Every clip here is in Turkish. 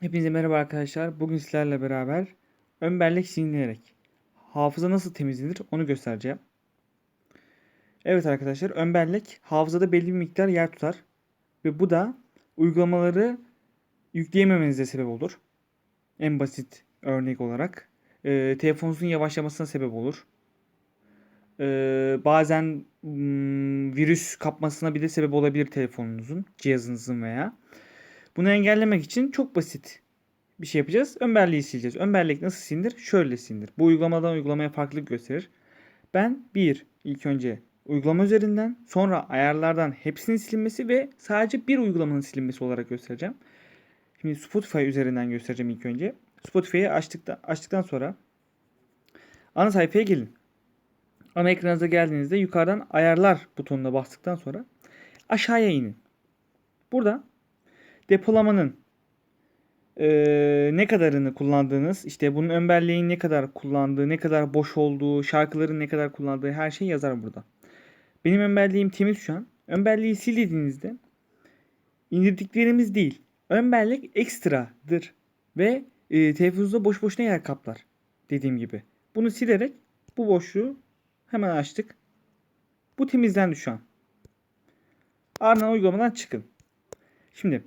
Hepinize merhaba arkadaşlar. Bugün sizlerle beraber ön bellek silinerek hafıza nasıl temizlenir onu göstereceğim. Evet arkadaşlar ön bellek hafızada belli bir miktar yer tutar. Ve bu da uygulamaları yükleyememenize sebep olur. En basit örnek olarak. Ee, telefonunuzun yavaşlamasına sebep olur. Ee, bazen hmm, virüs kapmasına bile sebep olabilir telefonunuzun, cihazınızın veya. Bunu engellemek için çok basit bir şey yapacağız. Ön belleği sileceğiz. Ön bellek nasıl silinir? Şöyle silinir. Bu uygulamadan uygulamaya farklılık gösterir. Ben bir ilk önce uygulama üzerinden sonra ayarlardan hepsinin silinmesi ve sadece bir uygulamanın silinmesi olarak göstereceğim. Şimdi Spotify üzerinden göstereceğim ilk önce. Spotify'ı açtıktan, açtıktan sonra ana sayfaya gelin. Ana ekranınıza geldiğinizde yukarıdan ayarlar butonuna bastıktan sonra aşağıya inin. Burada depolamanın eee, ne kadarını kullandığınız, işte bunun ön belleğin ne kadar kullandığı, ne kadar boş olduğu, şarkıların ne kadar kullandığı her şey yazar burada. Benim ön belleğim temiz şu an. Ön belleği sil dediğinizde indirdiklerimiz değil. Ön bellek ekstradır ve e, telefonunuzda boş boşuna yer kaplar. Dediğim gibi. Bunu silerek bu boşluğu hemen açtık. Bu temizlendi şu an. Ardından uygulamadan çıkın. Şimdi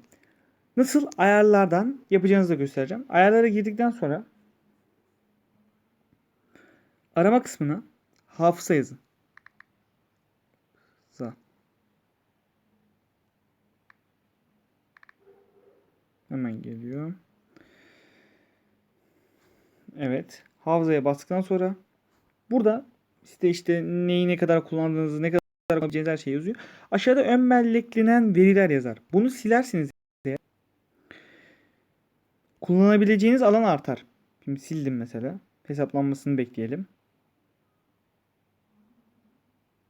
nasıl ayarlardan yapacağınızı da göstereceğim. Ayarlara girdikten sonra arama kısmına hafıza yazın. Hafıza. Hemen geliyor. Evet. Hafızaya bastıktan sonra burada işte işte neyi ne kadar kullandığınızı, ne kadar kullanabileceğiniz her şey yazıyor. Aşağıda ön belleklenen veriler yazar. Bunu silersiniz kullanabileceğiniz alan artar. Şimdi sildim mesela. Hesaplanmasını bekleyelim.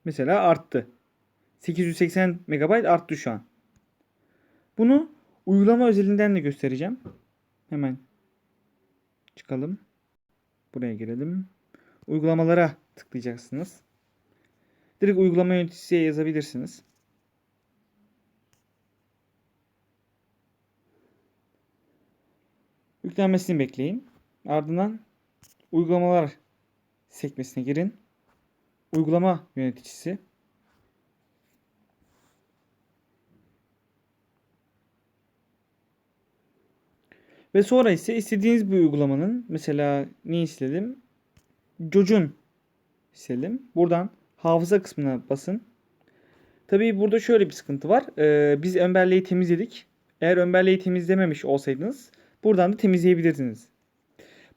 Mesela arttı. 880 MB arttı şu an. Bunu uygulama özelinden de göstereceğim. Hemen çıkalım. Buraya girelim. Uygulamalara tıklayacaksınız. Direkt uygulama yöneticisiye yazabilirsiniz. Yüklenmesini bekleyin. Ardından uygulamalar sekmesine girin. Uygulama yöneticisi. Ve sonra ise istediğiniz bir uygulamanın mesela ne istedim? Cocun istedim. Buradan hafıza kısmına basın. Tabii burada şöyle bir sıkıntı var. Ee, biz ön belleği temizledik. Eğer ön belleği temizlememiş olsaydınız buradan da temizleyebilirdiniz.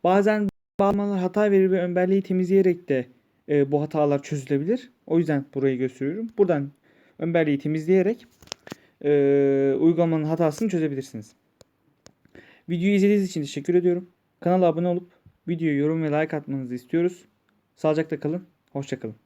Bazen bağlamalar hata verir ve ön belleği temizleyerek de e, bu hatalar çözülebilir. O yüzden burayı gösteriyorum. Buradan ön belleği temizleyerek e, uygulamanın hatasını çözebilirsiniz. Videoyu izlediğiniz için teşekkür ediyorum. Kanala abone olup videoyu yorum ve like atmanızı istiyoruz. Sağlıcakla kalın. Hoşçakalın.